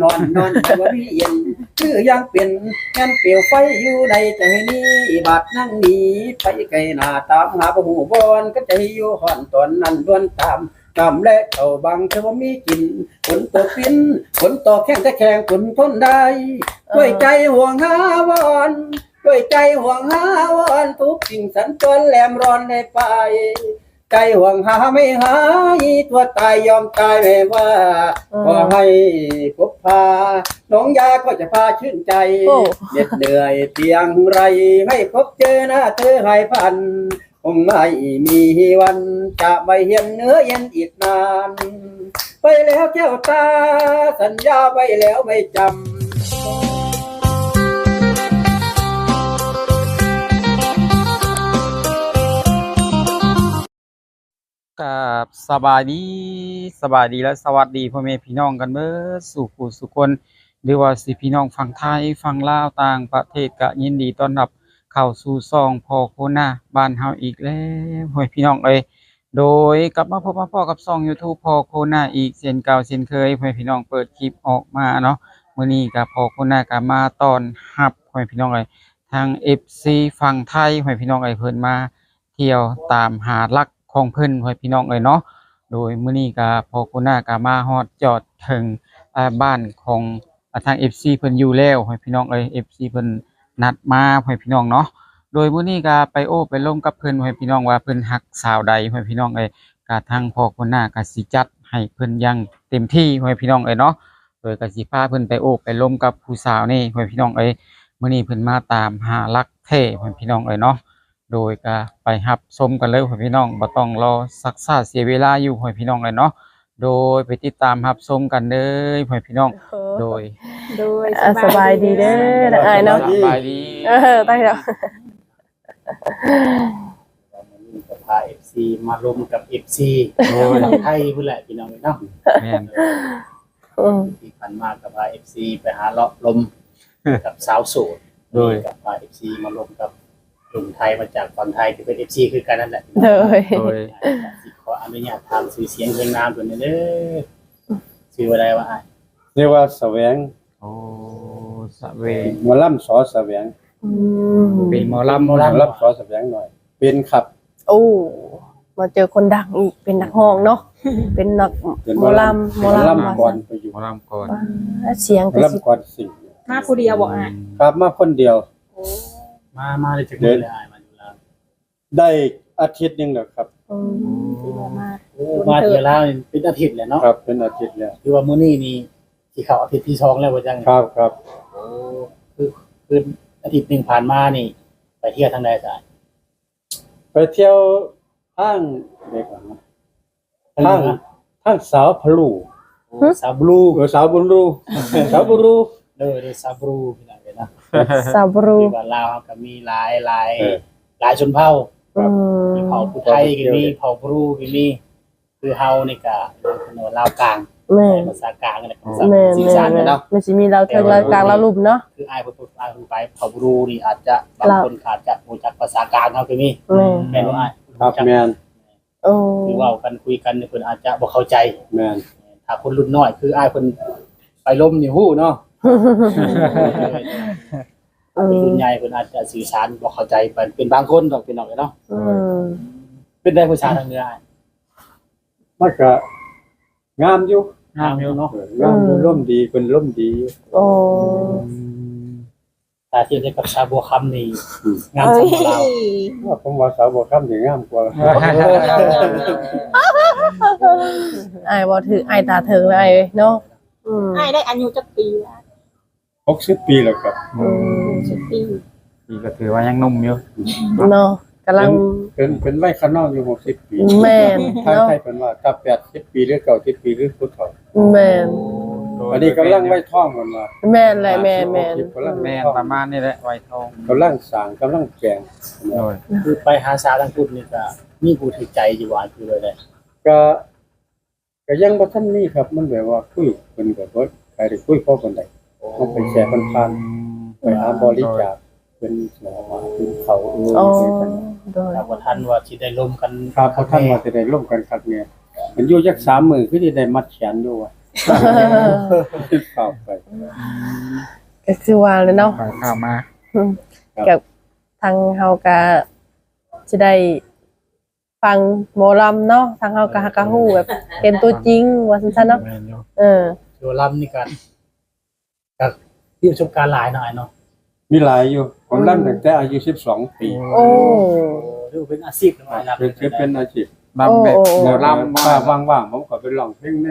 นอนนอนแต่ว่ามีเย็นคือยังเป็นงันเปลวไฟอยู่ในใจนี้บาดนั่งหนีไปไกลหน้าตามหาประหูบอนก็ใจอยู่ห่อนตอนนั้นด้วนตามกำและเข่าบังเธอว่ามีกินฝนตกฟินฝนตกแข้งแต่แข็งฝนทนได้ด้วยใจห่วงหาวอนด้วยใจห่วงหาวอนทุกสิ่งสัญจรแหลมร้อนในไป ใจห่วงหาไม่หายตัวตายยอมตายไม่ว่าขอให้พบพา น้องยาก็จะพาชื่นใจโอ้ เหน็ดเหนื่อยเพียงไร ให้พบเจอหน้าเธอให้พันคงไม่มีวันจะไม่เห็นเนื้อเย็นอีกนาน ไปแล้วแก้วตา สัญญาไว้แล้วไม่จำ กับสบายดีสบายดีและสวัสดีพ่อแม่พี่น้องกันเบิดสู่ผู้สุคนหรือว่าสิพี่น้องฝั่งไทยฝั่งลาวต่างประเทศก็ยินดีต้อนรับเข้าสู่ซองพอโคนาบ้านเฮาอีกแล้วพ่อพี่น้องเอ้ยโดยกลับมาพบมาพ่อกับซอง YouTube พอโคนาอีกเช่นเก่าเช่นเคยพ่อพี่น้องเปิดคลิปออกมาเนาะมื้อนี้ก็พอโคนาก็มาต้อนรับพ่อพี่น้องเอ้ยทาง FC ฝั่งไทยพ่อพี่น้องเอ้ยเพิ่นมาเที่ยวตามหาลัก ของเพิ่นไว้พี่น้องเอ้ยเนาะโดยมื้อนี้ก็พอคุณน้าก็มาฮอดจอดถึงบ้านของทาง FC เพิ่นอยู่แล้วให้พี่น้องเอ้ย FC เพิ่นนัดมาให้พี่น้องเนาะโดยมื้อนี้ก็ไปโอ้ไปลมกับเพิ่นให้พี่น้องว่าเพิ่นฮักสาวใดให้พี่น้องเอ้ยก็ทางพอคุณน้าก็สิจัดให้เพิ่นย่างเต็มที่ให้พี่น้องเอ้ยเนาะโดยก็สิพาเพิ่นไปโอ้ไปลมกับผู้สาวนี่ให้พี่น้องเอ้ยมื้อนี้เพิ่นมาตามหารักแท้ให้พี่น้องเอ้ยเนาะ โดยก็ไปรับชมกันเลยพ่อพี่น้องบ่ต้องรอซักซ่าเสียเวลาอยู่พ่อพี่น้องเลยเนาะโดยไปติดตามรับชมกันเลยพ่อพี่น้อง โดยโดยสบายดีเด้อนะอายเนาะสบายดีเออตั้งแล้วก็พา FC มาลมกับ FC โอ้ยไทยพุ่นแหละพี่น้องเนาะแม่นอืมที่ผ่านมาก็พา FC ไปหาเลาะลมกับสาวโสดโดยกับพา FC มาลมกับ หนุ่มไทยมาจากฝั่งไทยที่เป็น FC คือกันนั่นแหละโดยโดยสิขออนุญาตถามชื่อเสียงเพลงนามตัวนี้เด้อชื่อว่าอะไรวะอ้ายเรียกว่าแสวงโอ้สะเวงหมอลำสอแสวงอืมเป็นหมอลำหมอลำสอแสวงหน่อย เป็นขับ โอ้มาเจอคนดังอีกเป็นนักห้องเนาะเป็นนักเป็นหมอลำหมอหมอลำลำก่อนไปอยู่หมอลำก่อนว่าเสียงหมอก็สิลำก่อนสิ่งมาผู้เดียวบอกอะครับมาคนเดียว มามาเลยจากนี้เลยอ้ายมาอยู่แล้วได้อาทิตย์หนึงแล้วครับ อืมมาโอ้มาเจอแล้วนี่เป็นอาทิตย์แหละเนาะครับ เป็นอาทิตย์แล้วคือว่ามื้อนี้นี่ที่เข้าอาทิตย์ที่สองแล้วว่าจังครับครับ โอ้คือคืออาทิตย์หนึ่งผ่านมานี่ ไปเที่ยวทางใดสายไปเที่ยวห้างเด็กก่อนนะทางห้างเหนือห้างสาวพลูซาบรูเออสาวบุญรู สาวบุญรู เด้อเด้อซาบรูพี่น้อง เด้อนะซาบรูที่บ้านลาวก็มีหลายหลายเออหลายชนเผ่าอืมมีเผ่าผู้ไทยก็มีเผ่าบรูก็มีคือเฮานี่ก็เป็นคนลาวกลางแม่ภาษากลางนี่แหละภาษาแม่สื่อแม่สารแม่กันเนาะมันสิมีเราเทิงเรากลางเราลุมเนาะคืออ้ายเพิ่นอ้ายเพิ่นไปเผ่าบรูนี่อาจจะบางคนอาจจะรู้จักภาษากลางเฮาก็มีแม่แม่นบ่อ้ายครับแมนโอ้คือเว้ากันคุยกันนี่เพิ่นอาจจะบ่เข้าใจแมนถ้าคนรุ่นน้อยคืออ้ายเพิ่นไปล้มนี่ฮู้เนาะ อืคนมรุ่นใหญ่เพิ่นอาจจะสื่อสารบ่เข้าใจเป็นเป็นบางคนดอกเป็นดอกเนาะอืมเป็นได้ผู้ชายทางเหนืออ้ายมันก็งามอยู่งามอยู่เนาะเอองามอยู่ร่มดีเป็นร่มดีอยู่โอ้ถ้าเทียบกับชาวบัวคำนี่อืมงามเอ้สำหรับเรายว่าผมว่าสาวบัวคำถึงงามกว่าไอ้ายบ่ถือไอ้ายตาถึงเลยเนาะอืมไอ้ได้อายุจักปีละ หกสิบปีแล้วครับอืมสิบปีพี่ก็ถือว่ายังหนุ่มอยู่เนาะกำลังเป็นเป็นไร่ข้างนอกอยู่หกสิบปีแม่นทางเนาะไทยเป็นว่าถ้าแปดสิบปีหรือเก้าสิบปีหรือพุทธเฒ่าแม่นอันนี้กำลังไว้ท่องมันว่าแม่นแหละแม่นแม่นกำลังแม่นท่องประมาณนี้แหละไวทองกำลังสร้างกำลังแกงโดยคือไปหาสาวทางพุทธนี่ก็มีผู้ถือใจอยู่ว่าคือเลยเลยก็ก็ยังบ่ทันนี่ครับมันแบบว่าคุยเพิ่นก็บ่ใครได้คุยพอปานใด มันไปแชร์พันพันๆไปหาบริจาคเป็นหมอมาเป็นเขาเอออ๋อเป็นกันโดยถ้าว่าท่านว่าสิได้ล้มกันครับเพราะท่านว่าจะได้ร่วมกันครับเนี่ย มันอยู่จักสามมือคือสิได้มัดแขนอยู่ว่าเข้าไปก็คือว่าเลยเนาะขอข่าวมากับทางเฮาก็จะได้ฟังหมอลำเนาะทางเฮาก็ฮักกะฮู้แบบเป็นตัวจริงว่าซั่นๆเนาะแม่นอยู่เออตัวลำนี่กัน กับที่ประสบการณ์หลายหน่อยเนาะมีหลายอยู่ผมรับตั้งแต่อายุ12ปีโอ้ถือว่าเป็นอาชีพหน่อยนะเป็นคือเป็นอาชีพลำแบบโอ้โอ้หมอลำลำว่าว่าว่างๆผมก็ไปร้องเพลงใน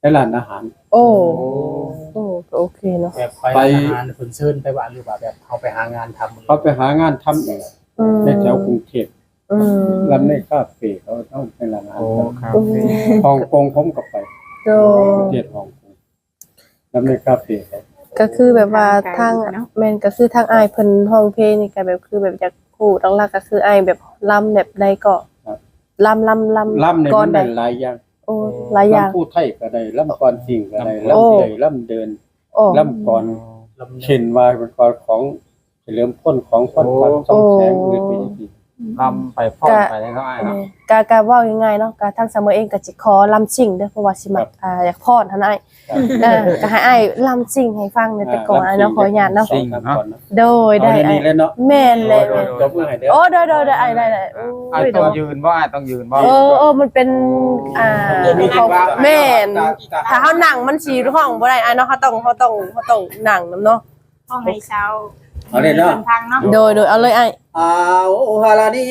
ในร้านอาหาร โอ้โอ้ก็โอเคเนาะแบบไปไปทำงานผลเชิญไปบ้านหรือว่าแบบเอาไปหางานทำเขาไปหางานทำเองอืมในแถวกรุงเทพอืมลำในคาเฟ่เขาต้องเป็นร้านอาหารโอ้ครับอืมฮ่องกงผมก็ไปโดประเทศฮ่องกง ลำในคาเฟ่เขาก็คือแบบว่าทางแม่นก็คือทางอ้ายเพิ่นห้องเพลงนี่ก็แบบคือแบบอยากฮู้หลักๆก็คืออ้ายแบบลำแบบใดก็ลำลำลำลำในก่อมันนใดได้หลายอย่างโอ้หลายอย่างลำผู้ไทยก็ได้ลำกรสิ่งก็ได้โอ้ลำเลยลำเดินโอ้ลำกรลำเช่นว่าเป็นกรของเฉลิมพลของพรพันธ์สองแสงหรือไปอีกที ลำไปพ่อไปได้เท่าไหร่เนาะกากาเว้าง่ายๆเนาะกาทางเสมอเองก็สิขอลำซิ่งเด้อเพราะว่าสิมักอ่าอยากพรท่านอ้ายเออก็ให้อ้ายลำซิ่งให้ฟังในแต่ก่อนอ้ายเนาะขออนุญาตเนาะสองสามก่อนเนาะโดยเอาได้ในอ้านี้ยเลยเนาะแม่นเลยโดยโดยมือให้เด้อโอ้โดยโดยได้อ้ายได้ได้โอ้ไอ้ยต้เนาะองยืนบ่ไอ้ต้องยืนบ่เออเออมันเป็นอ่าเขาแม่นถ้าเฮานั่งมันสิห้องบ่ได้อ้ายเนาะเขาต้องเขาต้องเขาต้องนั่งนํเนาะห้องให้เช้า เอาเลยเนาะดิทางเนาะโดยโดยเอาเลยอ้ายเอาฮาลานี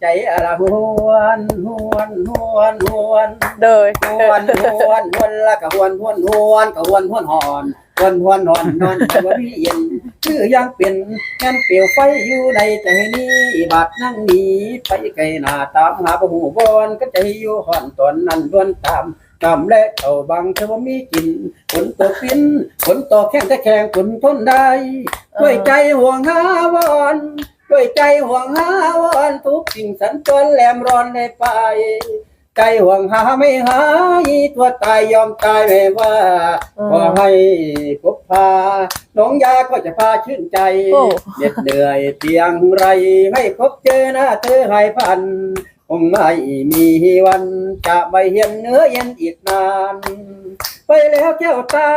ใจอะละหวนหวนหวนหวนโดยหวนหวนหวนละก็หวนหวนหวนก็หวนหวนหอนหวนหวนหอนนอนแต่ว่าพี่เย็นคือยังเป็นงานเปลวไฟอยู่ในใจนี้บาดนั่งหนีไปไกลหน้าตามหาประหูบอนก็ใจอยู่ห่อนตอนนั้นล้วนตาม กำและเข้าบังเธอว่ามีกินฝนตกฟินฝนตกแข้งแต่แข็งฝนทนได้ด้วยใจห่วงหาวอนด้วยใจห่วงหาวอนทุกสิ่งสัญจรแหลมร้อนได้ไปใจห่วงหาไม่หายตัวตายยอมตายไม่ว่าอืมขอให้พบพาน้องยาก็จะพาชื่นใจโอ้เหน็ดเหนื่อยเพียงไรให้พบเจอหน้าเธอให้พัน คงไม่มีวันจะไปเห็นเนื้อเย็นอีกนาน ไปแล้วแก้วตา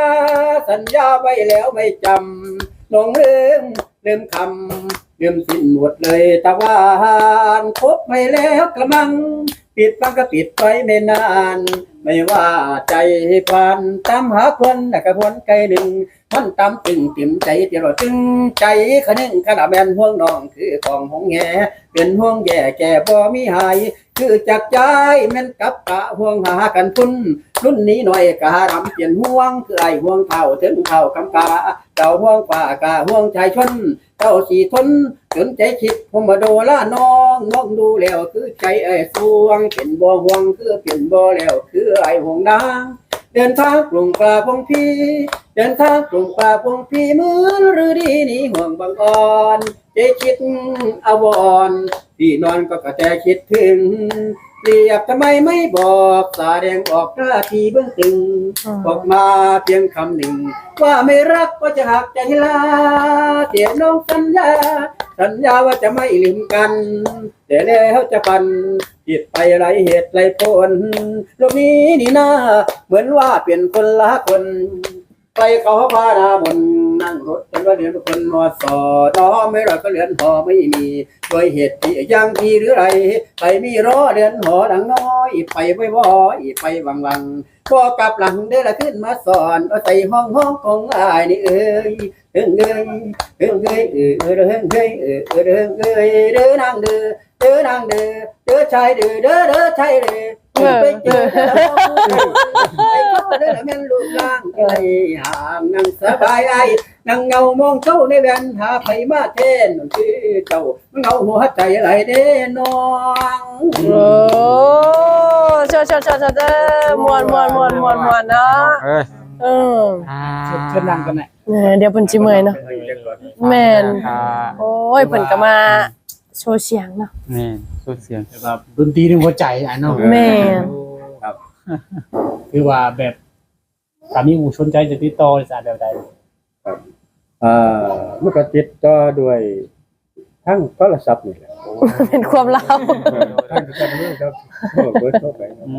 สัญญาไว้แล้วไม่จำลงลืมลืมคำลืมสิ้นหมดเลยตะวันพบไปแล้วกระมัง ปิดฟังก็ปิดไปไม่นาน ไม่ว่าใจพันตามหาคนแต่กระพวนไกลหนึ่งมันตามตึงติ่มใจเดียวตึงใจขะนึงขนาดแมนห่วงน้องคือของหงแงเป็นห่วงแย่แก่บ่มีหาย คือจากใจแม่นกับกะห่วงหากันพุ่นรุ่นนี้หน่อยกะรำเปลี่ยนห่วงคือไอห่วงเท่าถึงเท่ากำกาเจ้าห่วงป่ากะห่วงชายชนเจ้าสี่ทนจนใจคิดผมมาโดละน้อ งมองดูแล้วคือใจไอ้ฟวงเป็นบ่ห่วงคือเป็นบ่แล้วคือไอ้ห่วงนางเดินทางกรุงปลาพงพีเดินทางกรุงปลาพงพีเหมือนฤดีนี้ห่วงบางอ่อนใจคิดอวอนที่นอนก็กระแตคิดถึง เปรียบทำไมไม่บอกสาแดงออกท่าทีเบื้องตึงบอกมาเพียงคำหนึ่ง ว่าไม่รักก็จะหักใจลาเดี๋ยวน้องสัญญา สัญญาว่าจะไม่ลืมกัน แต่แล้วจะปันผิดไปไรเหตุไรผลโลกนี้นี่นาเหมือนว่าเปลี่ยนคนละคน ไปเขาพาดาบน นั่งรถเป็นว่าเรียนคนมอสอน้อไม่รอดก็เรือนหอไม่มีโดยเหตุที่ยังทีหรือไร ไปมีรอเรือนหอดังน้อย ไปบ่อยไปวังวังพอกลับหลังเด้ละขึ้นมาสอนเอาใส่ห้องห้องของอายนี่เอ้ยเอิงเอ้ยเอิงเอ้ยเออเออเอิงเอ้ยเออเออเอิงเอ้ยเด้อนางเด้อเเด้อนางเด้อเด้อชายเด้อเด้อเด้อชายเด้อไปเจอเด้อไอ้พ่อเด้อแม่นลูกล่างไอ้ห่างนั่งสบายไอ้นั่งเงามองเจ้าในแว่นหาไผมาเทนคือเจ้าเงาหัวใจไหลเด้น้องโอ้ชอชอชอชอเด้อมวนมวนมวนมวนมวนเนาะเอ้ยเออเชิญนั่งกันน่ะเออเดี๋ยวเพิ่นสิเมื่อยเนาะแม่นโอ้ยเพิ่นก็มา โชว์เสียงเนาะนี่สุดเสียงแบบดนตรีในหัวใจอะเนาะแม่นคือว่าแบบสามีหมู่ชนใจจะติดต่อจะแบบใดอ่าเมื่อก็ติดต่อด้วยทั้งโทรศัพท์นี่แหละเป็นความลับ ทั้งทั้งเรื่องครับเบอร์เบอร์โทรไปอื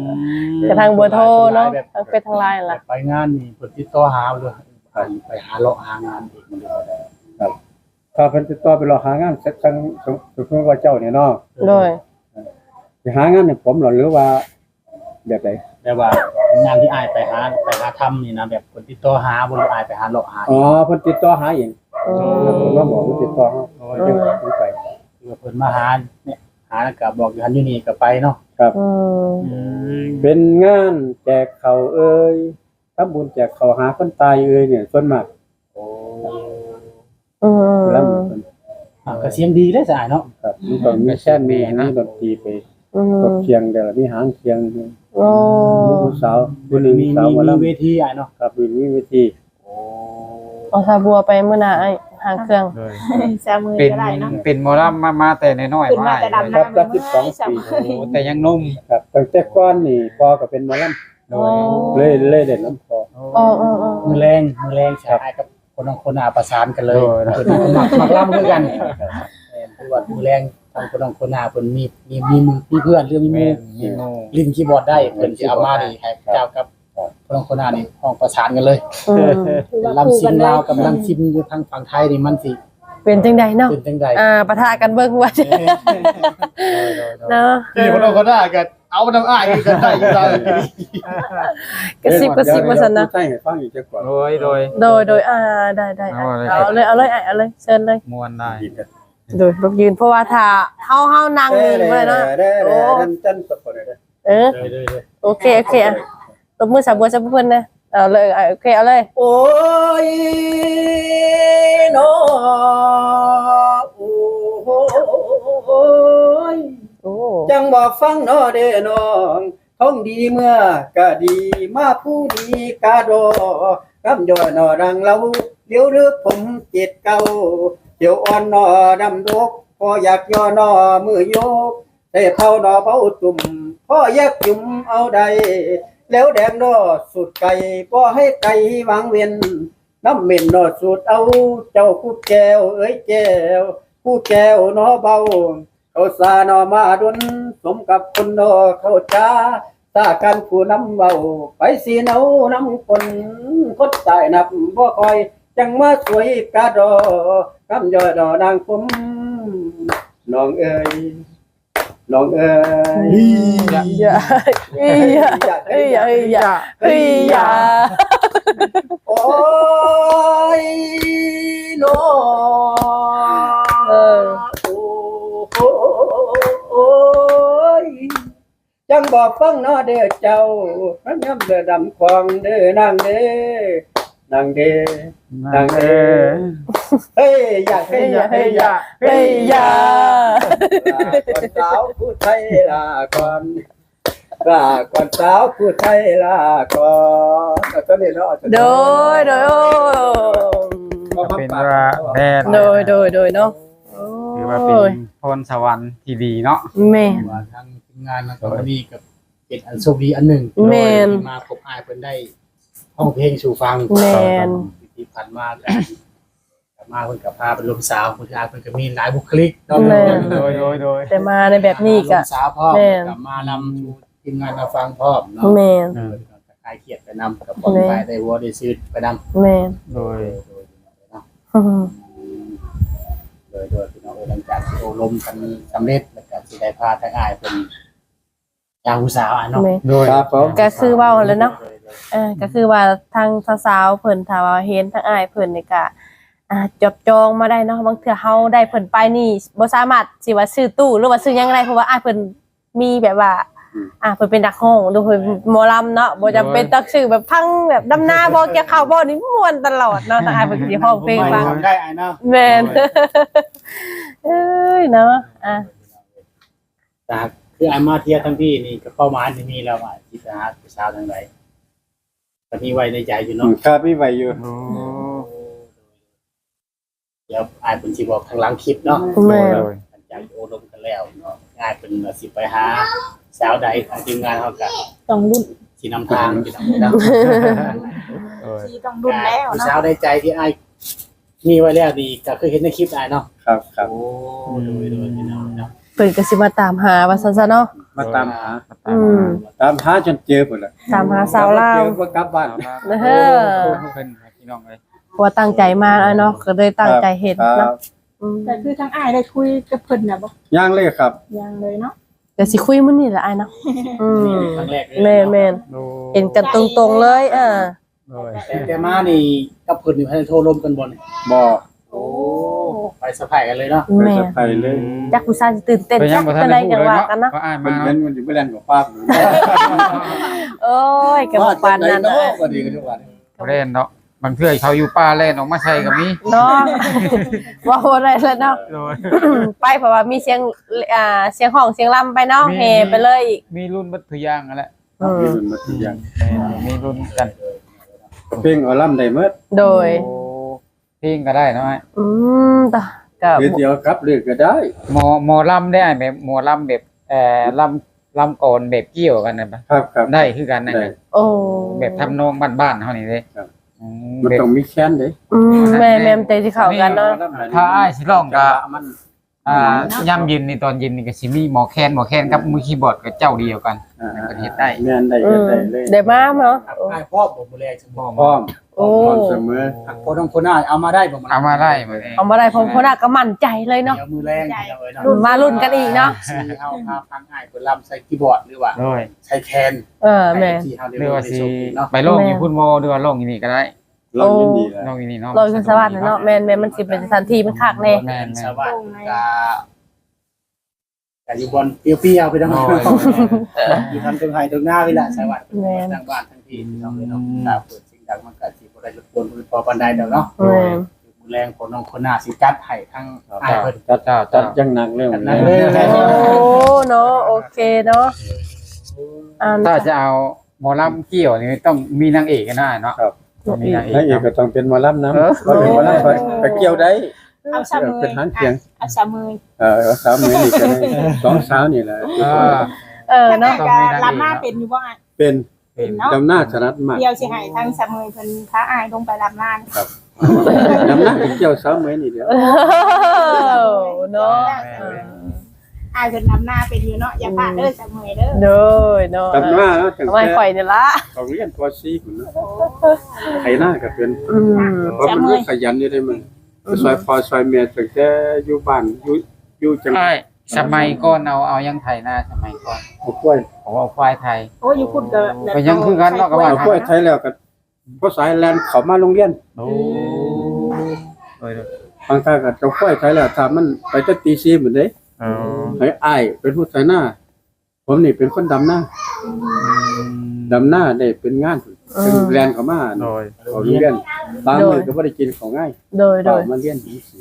มกระทางเบอร์โทรเนาะทางเฟซทางไลน์นั่นล่ะไปงานนี่เพิ่นติดต่อหาเลยไปไปหาเลาะหางานเองมันเลยได้ ถ้าเพิ่นติดต่อไปรอหางานสักครั้งสมสมมุติว่าเจ้าเนี่ยเนาะโดยสิหางานให้ผมเหรอหรือว่าแบบไหนแต่ว่างานที่อายไปหาไปหาทำนี่นะแบบคนติดต่อหาบ่รู้อายไปหาเลาะหาอ๋อเพิ่นติดต่อหาเองอืมแล้วผมก็บอกว่าติดต่อเฮาโอ้เพิ่ยนจึงไปคือว่าเพิ่นมาหาเนี่ยหาแล้วก็บอกอยู่หันอยู่นี่ก็ไปเนาะอืมอืมเป็นงานแจกข้าวเอ้ยทำบุญแจกข้าวหาคนตายเอ้ยเนี่ยส่วนมาก โอ้อืมแล้วเพิ่นอะก็เสียงดีได้สายเนาะครับมันต้องมีแช่นมีอันนี้ดนตรีไปอืกดมเคียงเดี๋ยวมีหางเคียงมีโอ้ผู้สาวผู้หนึ่งมีสาวมีมามีแล้วเวทีอายเนาะครับมีมีวิธีโอ้เอาซาบัวไปมื้อหน้าไอ้หางเครื่องเลยแซมมือเป็นก็ได้เนาะ เป็นหมอลำมามาแต่น้อยขึ้นๆมามาแต่ดำเลยน้ำเลยเมื่อยแซมมือโอ้แต่ยังนุ่มครับตั้งแต่ก่อนนี่พอก็เป็นหมาแล้วโดย เลยเลยเด่นน้ำพออ๋ออ๋ออ๋อมือแรงมือแรงใช่กับ คนบางคนอาประสานกันเลยเพิ่นมักมักล่ำคือกันเออคือว่ามือแรงทางคนบางคนอาเพิ่นมีมีมีมือมีเพื่อนหรือมีแม่มือนมีโมลิ้นคีย์บอร์ดได้เพิ่นสิเอามานี่ให้เจ้ากับคนบางคนอานี่ห้องประสานกันเลยอืมคือว่าลำคู่ซิกังนเลลาวยกับลำซิมอยู่ทางฝั่งไทยนี่มันสิ เป็นจังใดเนาะเป็นจังได๋อ่าปะทะกันเบิ่งว่าเนาะที่คนบางคนอาก็เอาน้ำอ้ายกันได้อยู่แล้วกระซิบกระซิบว่าซั่นนะใช่ให้ฟังอีกจักก่อนโดยโดยโดยโดยอ่าได้ได้อะเอาเลยเอาเลยอะเอาเลยเชิญเลยมวนได้โดยลูกยืนเพราะว่าถ้าเฮาเฮานั่งนี่บ่ได้เนาะโอ้ดันจันตะกอนเลยเออเลยเลยเลยโอเคโอเคอะตบมือสาบัวสาบัวเพิ่นนะ เอาเลยอะโอเคเอาเลย โอ้ยโนโอ้ยโอ้จังบอกฟังเนอเด้น้องท้องดีเมื่อกะดีมาผู้ดีกะดอกำย่อนอรังเราเลี้ยวรึกผมเจ็ดเก้าเดี๋ยวอ่อนนอดำดกพออยากย่อนอมือยกแต่เท่านอเบาตุ่มพ่ออยากจุ่มเอาใด แล้วแดงนอสุดไก่พ่อให้ไก่วางเวียนน้ำเหม็นนอสุดเอาเจ้าคู่แก้ว เอ้ยแก้วคู่แก้วนอเบาเขาสานอมาดนสมกับคนนอเขาจ้าตากันผู้นำเบาไปสีเนาน้ำคนคนตายนับบ่คอย จังมาสวยกาดอกำยอดอนางผมน้องเอ๋ย น้องเอ๋ยอย่าเอ้ยอย่าเอ้ยอย่าเอ้ยอย่าเอ้ยอย่าโอ้ยน้องเอ อโอ้โอ้ยจังบอกฟังเนอเด้อเจ้าพระยำเด้อดำควงเด้อนางเด้อนางเด้อนางเด้เฮ้ยอยากเฮ้ยอยากเฮ้ยอยากเอ้ยอย่าก่อนสาวผู้ไทยลาก่อนลาก่อนสาวผู้ไทยลาก่อนเอาตัวนี้เนาะเอาตัวนี้โดยโดยโอ้เอามาเป็นปากว่าแม่โดยโดยโดยเนาะถือว่าเป็นพรสวรรค์ที่ดีเนาะแม่ว่าทางทีมงานทางคอมพานีกับเป็นอันโชคดีอันหนึ่งแม่นที่มาพบอายเพิ่นได้ห้องเพลงสู่ฟังแม่นที่ผ่านมาก็กลับ มาเพิ่นกับพาเป็นลมสาวคุณอายเพิ่นก็มีหลายบุคลิกเนาะแม่นโดยโดยโดยแต่มาในแบบนี้ลก็มสาวพ่อมแม่นกลับมานำสู่ทีมงานมาฟังพ่อมเนาะแม่นเออก็คลายเครียดไปนำกับปลอดภัยได้วัวได้ซื้อไปนำแม่นโดยโดยเนาะอืมโดยโดยพี่น้องเอ้ยหลังจากที่โอลมกันสำเร็จแล้วก็สิได้พาทางอายเพิ่นยางผู้สาวอะเนาะแม่นโดยครับผม ก็คือเว้าแล้วเนาะ เออก็คือว่าทางสาวๆเพิ่นถ้าว่าเห็นทางอ้ายเพิ่นนี่ก็ อ่าจบจองมาได้เนาะบางเทื่อเฮาได้เพิ่นไปนี่บ่สามารถสิว่าซื้อตู้หรือว่าซื้อหยังได้เพราะว่าอ้ายเพิ่นมีแบบว่า อ่าเพิ่นเป็นนักร้องดูเพิ่นหมอลำเนาะบ่จำเป็นต้องซื้อแบบพังแบบดำนาบ่เกี่ยวข้าวบ่นี่ม่วนตลอดเนาะทางอ้ายเพิ่นสิร้องเพลงฟัง ได้อายเนาะแม่นเอ้ยเนาะอะแต่คืออายมาเที่ยวทั้งที่นี่ก็เป้าหมายที่มีแล้วว่าที่จะหาผู้สาวทางใดก็มีไว้ในใจอยู่อืเนาะมครับมีไว้อยู่ โอ้เดี๋ยวอายเป็นสิบอกทางหลังคลิปเนาะแม่นโดยหลังจากโอลมกันแล้วเนาะอายเป็นว่าสิไปหาสาวใดทางทีมงานเฮาก็ต้องรุ่นสินำทางสินำทาง โดย ที่ต้องรุ่นแล้วผู้เนาะสาวได้ใจที่อายมีไว้แล้วดีก็คือเห็นในคลิปได้เนาะครับครับ โอ้โดยโดยพี่น้องเนาะเพิ่นก็สิมาตามหาว่าซั่นซะเนาะ มาตามหา อืม ตามหาจนเจอหมดแล้วตามหาสาวลาว เจอบ่กลับบ้านเออเพิ่นพี่น้องเอ้ย เพราะว่าตั้งใจมาเนาะก็เลยตั้งใจเฮ็ดครัเนาะบอืมแต่คือทั้งอ้ายได้คุยกับเพิ่นน่ะบ่ย่างเลยครับ ยังเลยเนาะเดี๋ยวสิคุยมื้อนี้แหละอ้ายเนาะอืมนี่ครั้งแรกเลยแม่นแม่นโดยเห็นกันตรงๆเลยเออโดยแต่แต่มานี่กับเพิ่นอยู่ให้โทรลมกันบ่นี่บ่โอ้ไปสะพายกันเลยเนาะไปแม่สะไปเลยจักผู้ชายสิตื่นเต้นไปยัจังกบ่ทัจะนได้ได้จัพูดงเลยว่าเนาะกันเนาะ ก็อ่านมัมานเงินมันอยู่บ่แล่นกับป้าบโอ้ยก็บ่ปานนั้นเนาะเนาะ ก็ดีกันทุกวันบ่เล่นเนาะ บางเทื่อเขาอยู่ป่าเล่นออกมาใส่ก็มีเนาะว่าบ่ได้แล้วเนาะ โดย ไปเพราะว่ามีเสียงอ่าเสียงห้องเสียงลำไปเนาะมี เฮไปเลยอีกมีรุ่นบัดทุกอย่างนั่นแหละอืมมีรุ่นมาทุกอย่างมีรุ่นกันเพลงเอาล่ำได้หมดโดยโอ้เพลงก็ได้เนาะอืมตะก็เดี๋ยวเดียวกลับเลยก็ได้หมอหมอลำได้แบบหมอลำแบบเอ่อลำลำก่อนแบบเกี่ยวกันนะปะครับครับได้คือกันนะได้ โอ้แบบทำนองบ้านๆเฮานี่เด้ครับอื มมันแบบต้องมีแค้นเด้อืมแม่แม่มใจที่เข้ากันเนาะถ้าอ้ายสิร้องก็มัน อ่ายามเย็นนี่ตอนเย็นนี่ก็สิมีหมอแคนหมอแคนกับมือคีย์บอร์ดก็เจ้าเดียวกันอ่ามันเฮ็ดได้แม่นได้อืเฮ็ดมได้เลยได้มาเนาะครับอ้ายพ่อผมบ่แลจังบ่พร้อมโอ้พร้อมเสมอทางคนของคนหน้าเอามาได้บ่มันเอามาได้บ่เด้เอามาได้พร้อมคนน่ะก็มั่นใจเลยเนาะเดี๋ยวมือแรงพี่น้องเอ้ยเนาะรุ่นมารุ่นกันอีกเนาะสิเอาพาฟังอ้ายเพิ่นลำใส่คีย์บอร์ดหรือว่าโดยใช้แคนเออแม่ให้ที่เฮาได้หรือว่าได้สิชมเนาะไปลงอยู่พุ่นบ่หรือว่าลงอยู่นี่ก็ได้ เรายินดีแหละลงอยู่นี่เนาะลอยกันสวัสดิ์เนาะแม่นแม่นมันสิเป็นสถานที่มันคักแน่แม่นสวัสดีกาแต่อยู่บนเปรี้ยวๆไปทั้งหมดอยู่ทางตรงไห้ตรงหน้าไปละสวัสดีทางบ้านทั้งที่พี่น้องเลยเนาะถ้าเปิดเสิ่งดังมันก็สิบ่ได้รบกวนคนพอปานใดดอกเนาะแม่นมือแรงคนน้องคนหน้าสิจัดให้ทั้งอ้ายเพิ่นจัดเจ้าจัเจ้าดจังหนักเลยจัดหนักเลยโอ้เนาะโอเคเนาะอ่านถ้าจะเอาหมอลำเกี่ยวนี่ต้องมีนางเอกกันได้เนาะ ต้องมีนางเอกนางเอกก็ต้องเป็นหมอลำนำเออก็เป็นหมอลำไปไปเกี่ยวได้เอาสามมือเป็นหางเสียงเอาสามมือเออสาวมือนี่ก็ได้สองสาวนี่แหละอ่าเออเนาะก็รับหน้าเป็นอยู่บ่อะเป็นเป็นเนาะดำหน้าถนัดมากเดียวสิให้ทั้งสามมือเพิ่นพาอ้ายลงไปรับหน้าดำหน้าไปเกี่ยวสาวมือนี่เดียวเออเนาะ อ้ายเพิ่นรับหน้าเป็นอยู่เนาะอย่าพลาดเด้อสามมือเด้อเด้อเนาะดำหน้าแล้วถึงทำไมแต่ข่อยนี่ละของเรียนป .4 พุ่นนะไถหน้าก็เป็นอืมเพราะมันขยันอยู่ได้มันซอยพอซอยเมียตั้งแต่อยู่บ้านอยู่อยู่จังหวัดใช่สมัยก่อนเอาเอายังไทยนาสมัยก่อนเอากล้วยผมเอาควายไทยโอ้อยู่พุ่นก็แบบก็ยังคือกันเนาะก็ว่าเอากล้วยไทยแล้วก็พอสายแลนเขามาโรงเรียนโอ้ยบางครั้งก็เจ้ากล้วยไทยแล้วถ้ามันไปแต่ตี4เหมือนเด้เออให้อ้ายเป็นผู้ไทยหน้า ผมนี่เป็นคนดำหน้าดำหน้าได้เป็นงานเป็นแลนเขามาโดยเขาโรงเรียนบางมื้อก็บ่ได้กินของง่ายโดยโดเขายมาเรียนดีสิ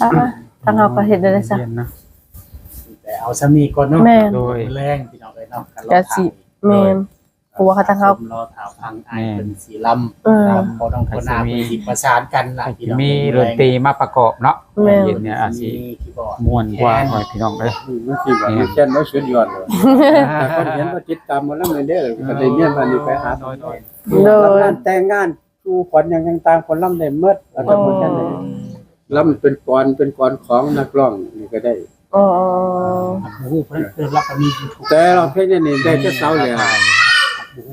อะทางเฮาก็เฮ็ดได้ซะเรียนนะแต่เอาสามีก่อนเนาะแม่นโดยมือแรงพี่น้องเลยเนาะกันรอก็ถาสิม แม่นกลัวเขาทางเฮารอถามทางอ้ายเพิ่นสิลำเออ ครับพอต้องคนหน้าเพิ่นสิประสานกันล่ะพี่น้องมีดนตรีมาประกอบเนาะแม่น เย็นเนี่ยอาจสิมีคีย์บอร์ดม่วนกว่าหน่อยพี่น้องเอ้ยอืมมันสิว่ามันแค่นบ่สุดยอดเลยแต่คนเห็นว่าติดตามหมาแล้วมันเด้อก็ได้เมียนบ้านนี้ไปหาโดยโดยโดยรับงานแต่งงานชูขวัญอย่างต่างๆคนล่ำได้หมดเอาแต่คนแค่นั้นล่ำเป็นกรเป็นกรของนักร้องนี่ก็ได้ อ๋อ โอ้โหเพิ่นเพิ่นรับก็มียูทูบแต่ร้องเพลงนี่นี่ได้แต่เสาเลย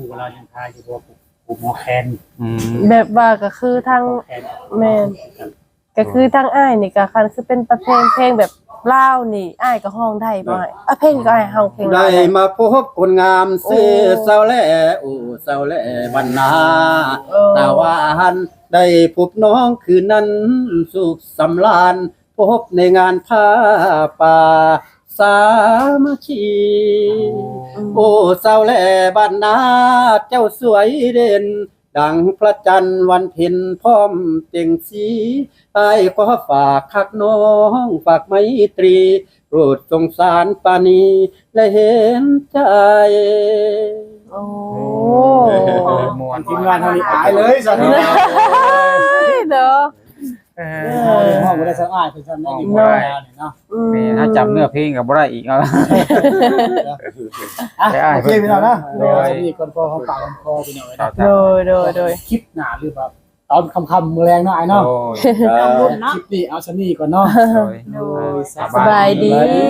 โอ้โหเวลายังทายอยู่ว่าผู้หมอแคนอืมแบบว่าก็คือทางหมอแคนแม่น ก็คือทางอ้ายนี่ก็คันคือเป็นประเพลงเพลงแบบลาวนี่อ้ายก็ห้องได้บ่อ้ายอะเพลงก็อ้ายห้องเพลงลาได้วได้ มาพบคนงามซื้อเสาแลโอ้เสาแลบรรณาเออ ตาหวานได้พบน้องคืนนั้นสุขสำราญพบในงานผ้าป่า สามัคคีโอ้สาวแลบ้านนาเจ้าสวยเด่น ดังพระจันทร์วันเพ็ญพร้อมเต่งสีไอ้ายขอฝากคักน้อง ฝากไมตรีโปรดสงสารปานีและเห็นใจโอ้ม่วนทีมงานเท่านี้อายเลยสันนี่เด้อ เอห้อองบ่ได้สักอายเพิ่นซั่นได้ดีกว่านี่เนาะอืมนี่ถ้าจำเนื้อเพลงก็บ่ได้อีกเอา อะได้อายโอเคพี่น้องนะโดยนี่ก่อนพอเขาปากกันคอพี่น้องนะโดยโดยโดยคลิปหน้าหรือแบบตอนค่ำๆมื้อแรงเนาะไอ้เนาะโอ้ยครับบุญเนาะคลิปนี้เอาซะนี่ก่อนเนาะโดย โดย สบายดีสบายดี